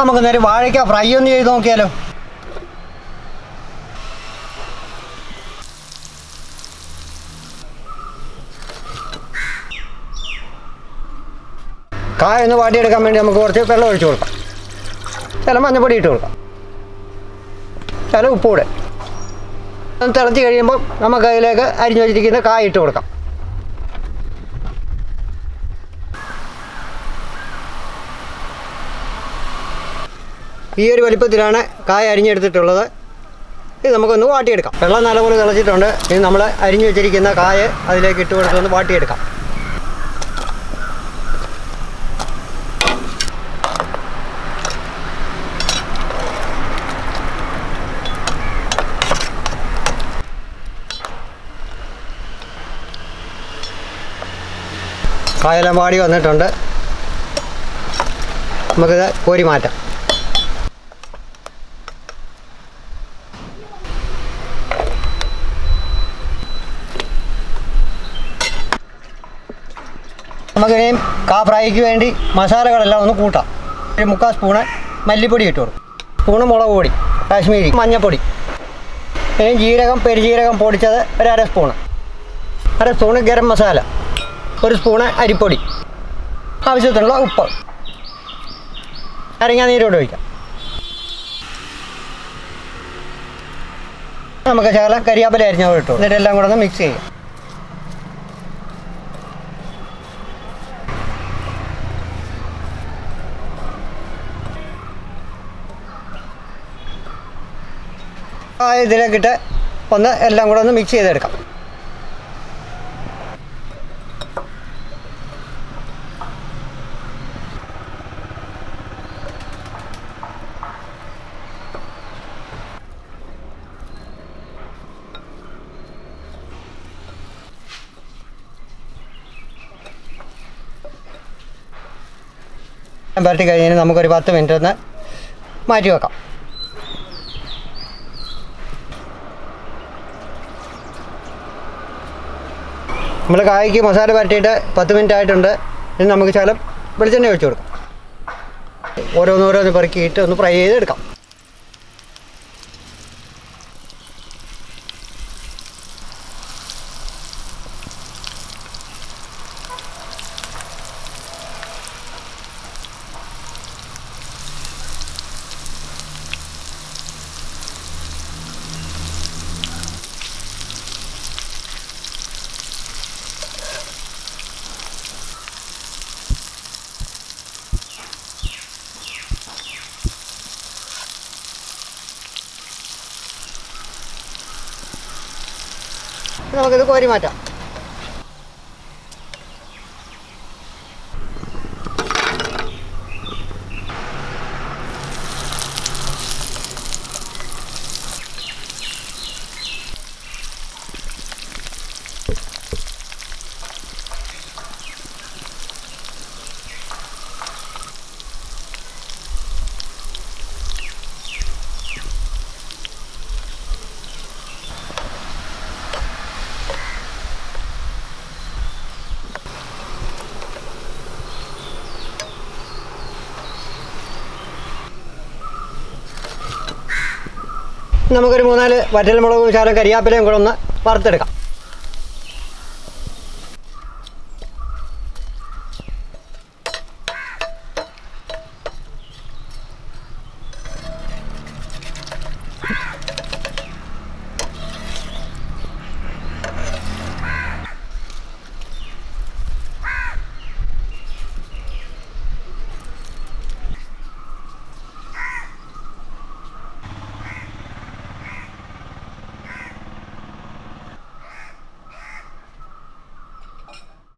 നമുക്ക് നേരെ വാഴയ്ക്ക ഫ്രൈ ഒന്ന് ചെയ്ത് നോക്കിയാലോ. കായ ഒന്ന് വാട്ടിയെടുക്കാൻ വേണ്ടി നമുക്ക് കുറച്ച് വെള്ളം ഒഴിച്ചു കൊടുക്കാം. ചില മഞ്ഞപ്പൊടി ഇട്ട് കൊടുക്കാം. ചില ഉപ്പ് കൂടെ. തിളച്ച് കഴിയുമ്പോൾ നമുക്ക് അതിലേക്ക് അരിഞ്ഞു വെച്ചിരിക്കുന്ന കായ ഇട്ട് കൊടുക്കാം. ഈ ഒരു വലിപ്പത്തിലാണ് കായ അരിഞ്ഞെടുത്തിട്ടുള്ളത്. ഇത് നമുക്കൊന്ന് വാട്ടിയെടുക്കാം. വെള്ളം നല്ലപോലെ തിളച്ചിട്ടുണ്ട്. ഇനി നമ്മൾ അരിഞ്ഞു വെച്ചിരിക്കുന്ന കായ അതിലേക്ക് ഇട്ട് കൊടുത്തൊന്ന് വാട്ടിയെടുക്കാം. വാടി വന്നിട്ടുണ്ട്. നമുക്കിത് കോരി മാറ്റാം. നമുക്കിനിയും കാ ഫ്രൈക്ക് വേണ്ടി മസാലകളെല്ലാം ഒന്ന് കൂട്ടാം. ഒരു മുക്കാൽ സ്പൂണ് മല്ലിപ്പൊടി ഇട്ടു സ്പൂണ് മുളക് പൊടി കാശ്മീരി മഞ്ഞൾപ്പൊടി ഇനി ജീരകം പെരുജീരകം പൊടിച്ചത് ഒരു അര സ്പൂണ്. അര സ്പൂണ് ഗരം മസാല ഒരു സ്പൂണ് അരിപ്പൊടി. ആവശ്യത്തിനുള്ള ഉപ്പ്. അരങ്ങാ നീരോട് ഒഴിക്കാം. നമുക്ക് ശകലം കരിയാപ്പല അരിഞ്ഞത് ഇട്ടു എന്നിട്ട് എല്ലാം കൂടെ ഒന്ന് മിക്സ് ചെയ്യാം. ആ ഇതിലേക്കിട്ട് ഒന്ന് എല്ലാം കൂടെ ഒന്ന് മിക്സ് ചെയ്തെടുക്കാം. പരട്ടി കഴിഞ്ഞാൽ നമുക്കൊരു പത്ത് മിനിറ്റ് ഒന്ന് മാറ്റി വെക്കാം. നമ്മൾ കായ്ക്ക് മസാല പരട്ടിയിട്ട് പത്ത് മിനിറ്റ് ആയിട്ടുണ്ട്. ഇനി നമുക്ക് ശകലം വെളിച്ചെണ്ണ ഒഴിച്ചു കൊടുക്കാം. ഓരോന്നോരോന്ന് പെറുക്കിയിട്ട് ഒന്ന് ഫ്രൈ ചെയ്തെടുക്കാം. നമുക്കിത് കോരി മാറ്റാം. നമുക്കൊരു മൂന്നാൽ വറ്റൽമുളകും ശകലം കരിയാപ്പിലയും കൂടെ ഒന്ന് വറുത്തെടുക്കാം.